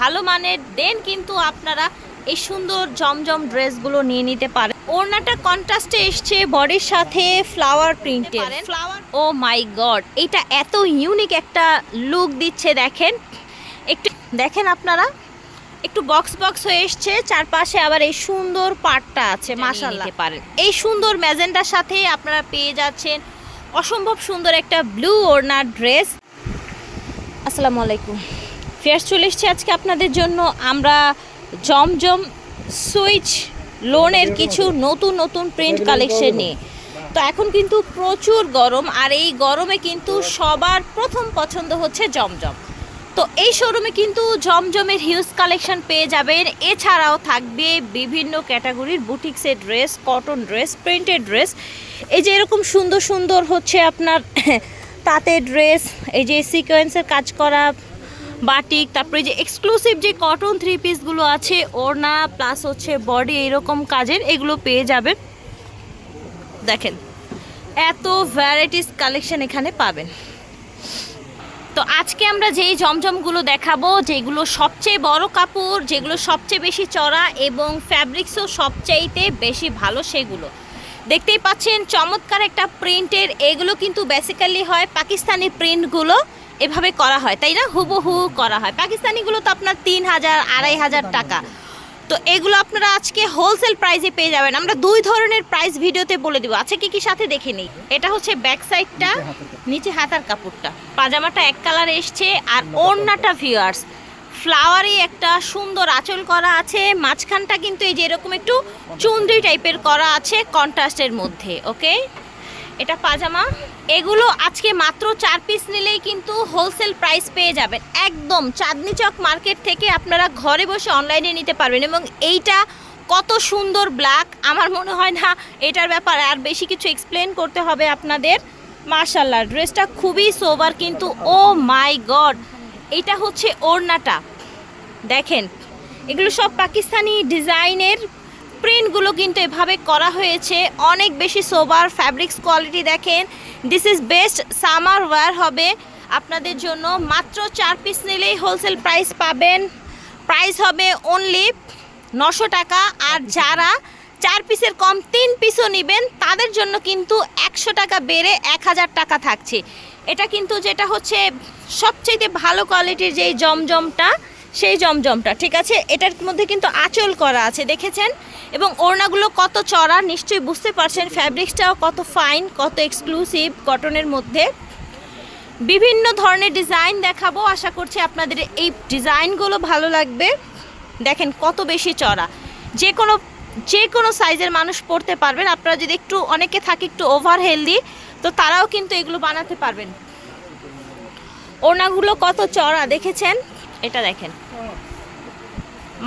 ভালো মানের দেন কিন্তু আপনারা এই সুন্দর জমজম ড্রেসগুলো নিয়ে নিতে পারেন। ওড়নাটা কন্ট্রাস্টে এসছে বডির সাথে ফ্লাওয়ার প্রিন্টের ফ্লাওয়ার ও মাই গড এটা এত ইউনিক একটা লুক দিচ্ছে দেখেন। একটু দেখেন আপনারা একটু বক্স বক্স হয়ে এসছে চারপাশে আবার এই সুন্দর পাটটা আছে মাশাল্লাহ পারেন। এই সুন্দর ম্যাজেন্টার সাথে আপনারা পেয়ে যাচ্ছেন অসম্ভব সুন্দর একটা ব্লু ওড়নার ড্রেস আসসালামু আলাইকুম। ফেয়ার চলে এসেছি আজকে আপনাদের জন্য। আমরা জমজম সুইচ লোনের কিছু নতুন নতুন প্রিন্ট কালেকশন নিয়ে। তো এখন কিন্তু প্রচুর গরম, আর এই গরমে কিন্তু সবার প্রথম পছন্দ হচ্ছে জমজম। তো এই শোরুমে কিন্তু জমজমের হিউজ কালেকশন পেয়ে যাবেন। এছাড়াও থাকবে বিভিন্ন ক্যাটাগরির বুটিক্সের dress cotton dress printed dress এই যে এরকম সুন্দর সুন্দর হচ্ছে আপনার তাঁতের ড্রেস এই যে সিকোয়েন্সের কাজ করা বাটিক, তারপরে যে এক্সক্লুসিভ যে কটন থ্রি পিসগুলো আছে, ওড়না প্লাস হচ্ছে বডি এরকম কাজের, এগুলো পেয়ে যাবেন। দেখেন, এত ভ্যারাইটিস কালেকশন এখানে পাবেন। তো আজকে আমরা যেই জমজমগুলো দেখাবো, যেগুলো সবচেয়ে বড় কাপড়, যেগুলো সবচেয়ে বেশি চড়া এবং ফ্যাব্রিক্সও সবচাইতে বেশি ভালো সেগুলো। দেখতেই পাচ্ছেন, চমৎকার একটা প্রিন্টের এগুলো কিন্তু বেসিক্যালি হয় পাকিস্তানি প্রিন্টগুলো এভাবে করা হয় তাই না? হুবহু করা হয়। পাকিস্তানিগুলো তো আপনার তিন হাজার আড়াই হাজার টাকা। তো এগুলো আপনারা আজকে হোলসেল প্রাইসে পেয়ে যাবেন। আমরা দুই ধরনের প্রাইস ভিডিওতে বলে দিব। আছে কি কি সাথে দেখে নিই? এটা হচ্ছে ব্যাক সাইডটা নিচে হাতার কাপড়টা। পাজামাটা এক কালার এসছে আর ওড়নাটা ভিউয়ার্স ফ্লাওয়ারি একটা সুন্দর আঁচল করা আছে। মাঝখানটা কিন্তু এই যে এরকম একটু চুন্দ্রি টাইপের করা আছে কন্ট্রাস্টের মধ্যে ওকে এটা পাজামা। এগুলো আজকে মাত্র চার পিস নিলেই কিন্তু হোলসেল প্রাইস পেয়ে যাবেন। একদম চাঁদনি চক মার্কেট থেকে আপনারা ঘরে বসে অনলাইনে নিতে পারবেন এবং এইটা কত সুন্দর ব্ল্যাক আমার মনে হয় না এটার ব্যাপারে আর বেশি কিছু এক্সপ্লেন করতে হবে আপনাদের। মার্শাল্লাহ ড্রেসটা খুবই সোবার কিন্তু ও মাই গড এটা হচ্ছে ওড়নাটা। দেখেন, এগুলো সব পাকিস্তানি ডিজাইনের প্রিন্টগুলো কিন্তু এভাবে করা হয়েছে। অনেক বেশি সোবার ফ্যাব্রিক্স কোয়ালিটি দেখেন। This is best summer wear হবে। আপনাদের জন্য মাত্র চার পিস নিলেই হোলসেল প্রাইস পাবেন। প্রাইস হবে অনলি নশো টাকা। আর যারা চার পিসের কম, তিন পিসও নেবেন, তাদের জন্য কিন্তু একশো টাকা বেড়ে এক হাজার টাকা থাকছে। এটা কিন্তু যেটা হচ্ছে সবচেয়ে ভালো কোয়ালিটির যেই জমজমটা, সেই জমজমটা, ঠিক আছে? এটার মধ্যে কিন্তু আঁচল করা আছে, দেখেছেন? এবং ওড়নাগুলো কত চড়া নিশ্চয়ই বুঝতে পারছেন ফ্যাব্রিক্সটাও কত ফাইন কত এক্সক্লুসিভ কটনের মধ্যে। বিভিন্ন ধরনের ডিজাইন দেখাবো, আশা করছি আপনাদের এই ডিজাইনগুলো ভালো লাগবে। দেখেন কত বেশি চড়া। যে কোনো যে কোনো সাইজের মানুষ পরতে পারবেন। আপনারা যদি একটু, অনেকে থাকে একটু ওভার হেলদি তো তারাও কিন্তু এগুলো বানাতে পারবেন। ওড়নাগুলো কত চড়া দেখেছেন? এটা দেখেন।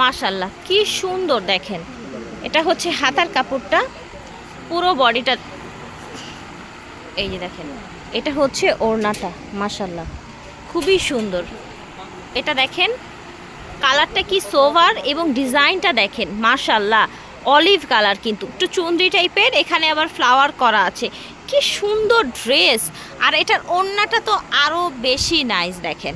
মাশাল্লাহ কি সুন্দর দেখেন। এটা হচ্ছে হাতার কাপড়টা, পুরো বডিটা। এই যে দেখেন, এটা হচ্ছে ওড়নাটা মাশাল্লাহ খুবই সুন্দর। এটা দেখেন, কালারটা কি সোভার এবং ডিজাইনটা দেখেন মাশাল্লাহ অলিভ কালার কিন্তু, একটু চুন্দ্রি টাইপের, এখানে আবার ফ্লাওয়ার করা আছে। কি সুন্দর ড্রেস। আর এটার ওড়নাটা তো আরও বেশি নাইস দেখেন।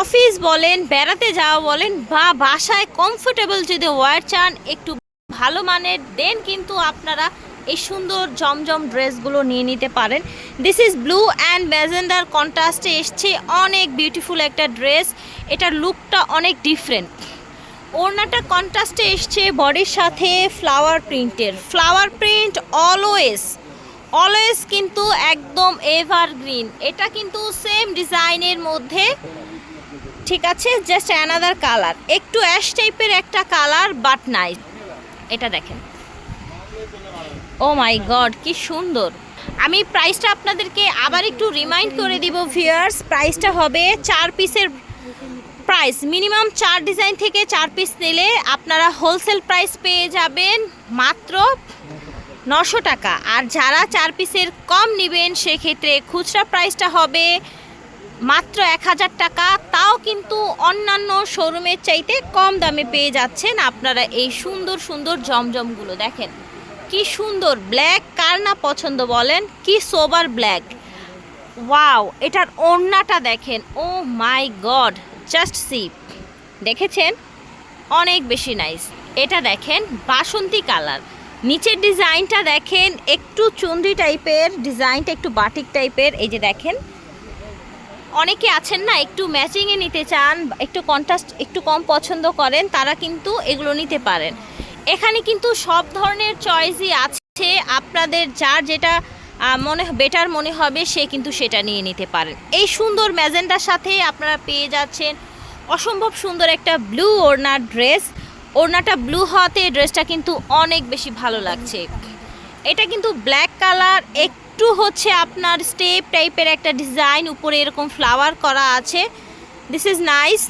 অফিস বলেন, বেড়াতে যাওয়া বলেন, বা বাসায় কমফোর্টেবল যদি ওয়ার চান, একটু ভালো মানের দেন কিন্তু আপনারা এই সুন্দর জমজম ড্রেসগুলো নিয়ে নিতে পারেন। This is blue and magenta কন্ট্রাস্টে এসছে অনেক বিউটিফুল একটা ড্রেস এটার লুকটা অনেক ডিফারেন্ট ওড়নাটা কন্ট্রাস্টে এসছে বডির সাথে ফ্লাওয়ার প্রিন্টের ফ্লাওয়ার প্রিন্ট অলওয়েজ অলওয়েজ কিন্তু একদম এভারগ্রিন এটা কিন্তু সেম ডিজাইনের মধ্যে, ঠিক আছে? জাস্ট অ্যানাদার কালার একটু অ্যাশ টাইপের একটা কালার বাট নাই এটা দেখেন। ও মাই গড কি সুন্দর। আমি প্রাইসটা আপনাদেরকে আবার একটু রিমাইন্ড করে দিব ভিউয়ার্স প্রাইসটা হবে চার পিসের প্রাইস মিনিমাম চার ডিজাইন থেকে চার পিস নিলে আপনারা হোলসেল প্রাইস পেয়ে যাবেন মাত্র নশো টাকা। আর যারা চার পিসের কম নেবেন, সেক্ষেত্রে খুচরা প্রাইসটা হবে মাত্র এক হাজার টাকা, তাও কিন্তু অন্যান্য শোরুমের চাইতে কম দামে পেয়ে যাচ্ছেন আপনারা এই সুন্দর সুন্দর জমজমগুলো। দেখেন, কি সুন্দর ব্ল্যাক কার না পছন্দ বলেন? কি সোবার ব্ল্যাক ওয়াও এটার ওড়নাটা দেখেন oh my god just see দেখেছেন? অনেক বেশি নাইস এটা দেখেন, বাসন্তী কালার। নিচের ডিজাইনটা দেখেন, একটু চুন্দ্রি টাইপের ডিজাইনটা একটু বাটিক টাইপের এই যে দেখেন অনেকে আছেন না, একটু ম্যাচিংয়ে নিতে চান, একটু কন্ট্রাস্ট একটু কম পছন্দ করেন, তারা কিন্তু এগুলো নিতে পারেন। এখানে কিন্তু সব ধরনের চয়েসই আছে, আপনাদের যার যেটা মনে বেটার মনে হবে, সে কিন্তু সেটা নিয়ে নিতে পারেন। এই সুন্দর ম্যাজেন্ডার সাথে আপনারা পেয়ে যাচ্ছেন অসম্ভব সুন্দর একটা ব্লু ওড়নার ড্রেস ওড়নাটা ব্লু হওয়াতে ড্রেসটা কিন্তু অনেক বেশি ভালো লাগছে। এটা কিন্তু ব্ল্যাক কালার একটু হচ্ছে আপনার স্টেপ টাইপের একটা ডিজাইন উপরে এরকম ফ্লাওয়ার করা আছে। দিস ইজ নাইস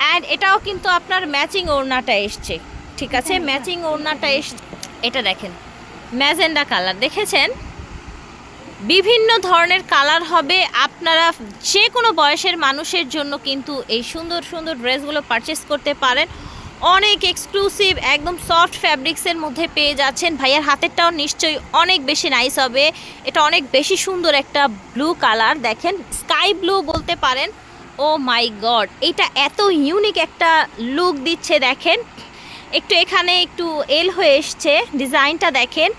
অ্যান্ড এটাও কিন্তু আপনার ম্যাচিং ওড়নাটা এসছে। ঠিক আছে? ম্যাচিং ওড়নাটা এস এটা দেখেন। ম্যাজেন্ডা কালার দেখেছেন? বিভিন্ন ধরনের কালার হবে। আপনারা যে কোনো বয়সের মানুষের জন্য কিন্তু এই সুন্দর সুন্দর ড্রেসগুলো পারচেস করতে পারেন। অনেক এক্সক্লুসিভ একদম সফট ফ্যাব্রিক্সের মধ্যে পেয়ে যাচ্ছেন। ভাইয়ার হাতেরটাও নিশ্চয়ই অনেক বেশি নাইস হবে। এটা অনেক বেশি সুন্দর একটা ব্লু কালার দেখেন স্কাই ব্লু বলতে পারেন। ও মাই গড এটা এত ইউনিক একটা লুক দিচ্ছে, দেখেন। একটু এখানে একটু এল হয়ে এসছে ডিজাইনটা দেখেন।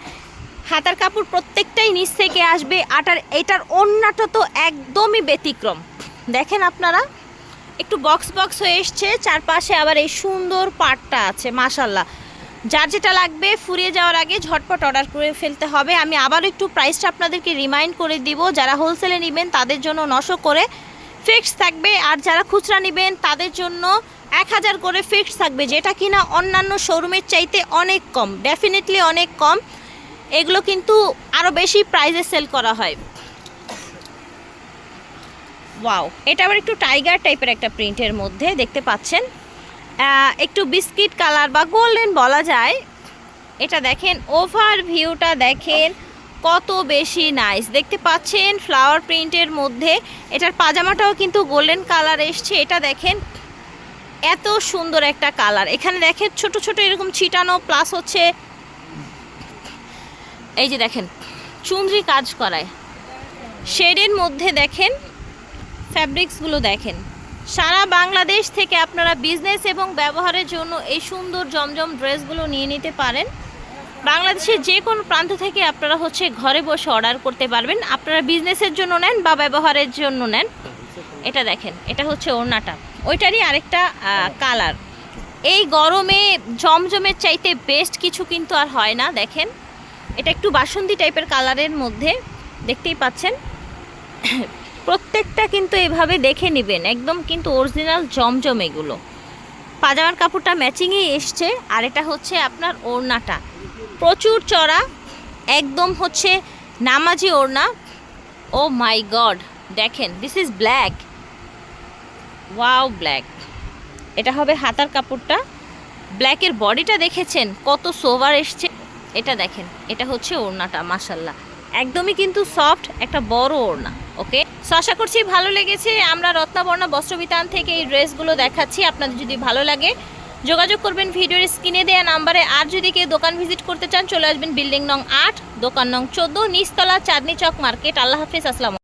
হাতার কাপড় প্রত্যেকটাই নিচ থেকে আসবে। আটার, এটার অন্যটা তো একদমই ব্যতিক্রম। দেখেন আপনারা একটু বক্স বক্স হয়ে এসছে, চারপাশে আবার এই সুন্দর পাটটা আছে মাশাল্লাহ যার যেটা লাগবে ফুরিয়ে যাওয়ার আগে ঝটপট অর্ডার করে ফেলতে হবে। আমি আবার একটু প্রাইসটা আপনাদেরকে রিমাইন্ড করে দিব, যারা হোলসেলে নেবেন তাদের জন্য নশো করে ফিক্স থাকবে, আর যারা খুচরা নেবেন তাদের জন্য এক হাজার করে ফিক্স থাকবে, যেটা কিনা অন্যান্য শোরুমের চাইতে অনেক কম ডেফিনেটলি অনেক কম। এগুলো কিন্তু আরও বেশি প্রাইজে সেল করা হয়। এটা আবার একটু টাইগার টাইপের একটা প্রিন্টের মধ্যে, দেখতে পাচ্ছেন? একটু বিস্কিট কালার বা গোল্ডেন বলা যায়। এটা দেখেন ওভার ভিউটা দেখেন, কত বেশি নাইস দেখতে পাচ্ছেন ফ্লাওয়ার প্রিন্টের মধ্যে। এটার পাজামাটাও কিন্তু গোল্ডেন কালার এসছে। এটা দেখেন, এত সুন্দর একটা কালার এখানে দেখেন, ছোট ছোট এরকম ছিটানো প্লাস হচ্ছে, এই যে দেখেন চুন্দ্রি কাজ করায়। শেডের মধ্যে দেখেন ফ্যাব্রিক্সগুলো দেখেন। সারা বাংলাদেশ থেকে আপনারা বিজনেস এবং ব্যবহারের জন্য এই সুন্দর জমজম ড্রেসগুলো নিয়ে নিতে পারেন। বাংলাদেশের যে কোনো প্রান্ত থেকে আপনারা হচ্ছে ঘরে বসে অর্ডার করতে পারবেন। আপনারা বিজনেসের জন্য নেন বা ব্যবহারের জন্য নেন। এটা দেখেন, এটা হচ্ছে ওড়নাটা। ওইটারই আরেকটা কালার। এই গরমে জমজমের চাইতে বেস্ট কিছু কিন্তু আর হয় না, দেখেন। এটা একটু বাসন্তী টাইপের কালারের মধ্যে, দেখতেই পাচ্ছেন। প্রত্যেকটা কিন্তু এভাবে দেখে নেবেন। একদম কিন্তু অরিজিনাল জমজম এগুলো। পাজামার কাপড়টা ম্যাচিংয়েই এসছে। আর এটা হচ্ছে আপনার ওড়নাটা। প্রচুর চড়া। একদম হচ্ছে নামাজি ওড়না। ও মাই গড দেখেন this is black wow black এটা হবে হাতার কাপড়টা। ব্ল্যাকের বডিটা দেখেছেন? কত সোভার এসছে। এটা দেখেন, এটা হচ্ছে ওড়নাটা মাসাল্লাহ একদমই কিন্তু সফট একটা বড় ওড়না ওকে সো আশা করছি ভালো লেগেছে। আমরা রত্নাবর্ণা বস্ত্রবিতান থেকে এই ড্রেসগুলো দেখাচ্ছি। আপনাদের যদি ভালো লাগে, যোগাযোগ করবেন ভিডিওর স্ক্রিনে দেওয়া নাম্বারে। আর যদি কেউ দোকান ভিজিট করতে চান, চলে আসবেন বিল্ডিং নং আট, দোকান নং চোদ্দ, নিচতলা চাঁদনি চক মার্কেট। আল্লাহ হাফিজ, আসসালাম